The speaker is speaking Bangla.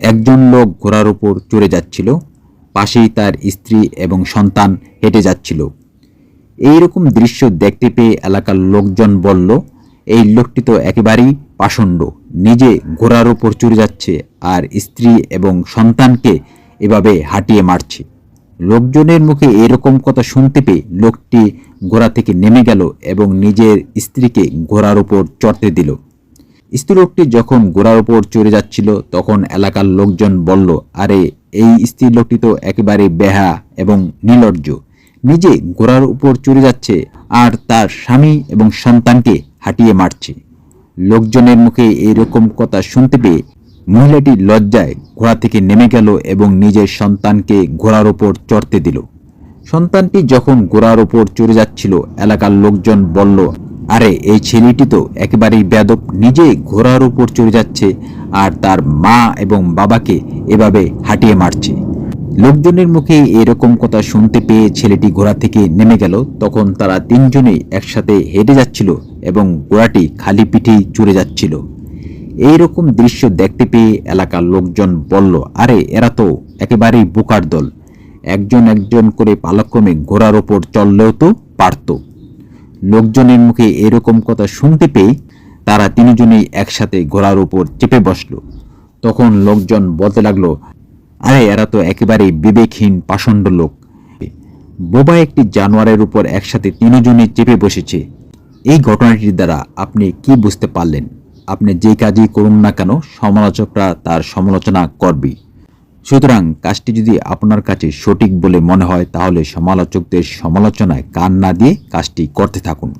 একজন লোক ঘোড়ার উপর চড়ে যাচ্ছিল, পাশেই তার স্ত্রী এবং সন্তান হেঁটে যাচ্ছিল। এই রকম দৃশ্য দেখতে পেয়ে এলাকার লোকজন বলল, এই লোকটি তো একেবারেই পাষণ্ড, নিজে ঘোড়ার উপর চড়ে যাচ্ছে আর স্ত্রী এবং সন্তানকে এভাবে হাঁটিয়ে মারছে। লোকজনের মুখে এরকম কথা শুনতে পেয়ে লোকটি ঘোড়া থেকে নেমে গেল এবং নিজের স্ত্রীকে ঘোড়ার উপর চড়তে দিল। স্ত্রীলোকটি যখন ঘোড়ার উপর চড়ে যাচ্ছিল, তখন এলাকার লোকজন বলল, আরে, এই স্ত্রীলোকটি তো একেবারে বেহা এবং নির্লজ্জ। নিজে ঘোড়ার উপর চড়ে যাচ্ছে আর তার স্বামী এবং সন্তানকে হাঁটিয়ে মারছে। লোকজনের মুখে এরকম কথা শুনতে পেয়ে মহিলাটি লজ্জায় ঘোড়া থেকে নেমে গেল এবং নিজের সন্তানকে ঘোড়ার ওপর চড়তে দিল। সন্তানটি যখন ঘোড়ার ওপর চড়ে যাচ্ছিল, এলাকার লোকজন বলল আরে, এই ছেলেটি তো একেবারেই বেদব নিজে ঘোড়ার উপর চড়ে যাচ্ছে আর তার মা এবং বাবাকে এভাবে হাঁটিয়ে মারছে। লোকজনের মুখে এরকম কথা শুনতে পেয়ে ছেলেটি ঘোড়া থেকে নেমে গেল। তখন তারা তিনজনে একসাথে হেঁটে যাচ্ছিল এবং ঘোড়াটি খালি পিঠেই চড়ে যাচ্ছিল। এই রকম দৃশ্য দেখতে পেয়ে এলাকার লোকজন বলল, আরে, এরা তো একেবারেই বোকার দল। একজন একজন করে পালাক্রমে ঘোড়ার ওপর চললেও তো পারত। লোকজনের মুখে এরকম কথা শুনতে পেয়ে তারা তিনজনেই একসাথে ঘোড়ার উপর চেপে বসল। তখন লোকজন বলতে লাগল, আরে, এরা তো একেবারে বিবেকহীন পাষণ্ড লোক। বোবা একটি জানোয়ারের উপর একসাথে তিনজনে চেপে বসেছে। এই ঘটনাটির দ্বারা আপনি কি বুঝতে পারলেন? আপনি যে কাজই করুন না কেন, সমালোচকরা তার সমালোচনা করবেই। সুতরাং কাজটি যদি আপনার কাছে সঠিক বলে মনে হয়, তাহলে সমালোচকদের সমালোচনায় কান না দিয়ে কাজটি করতে থাকুন।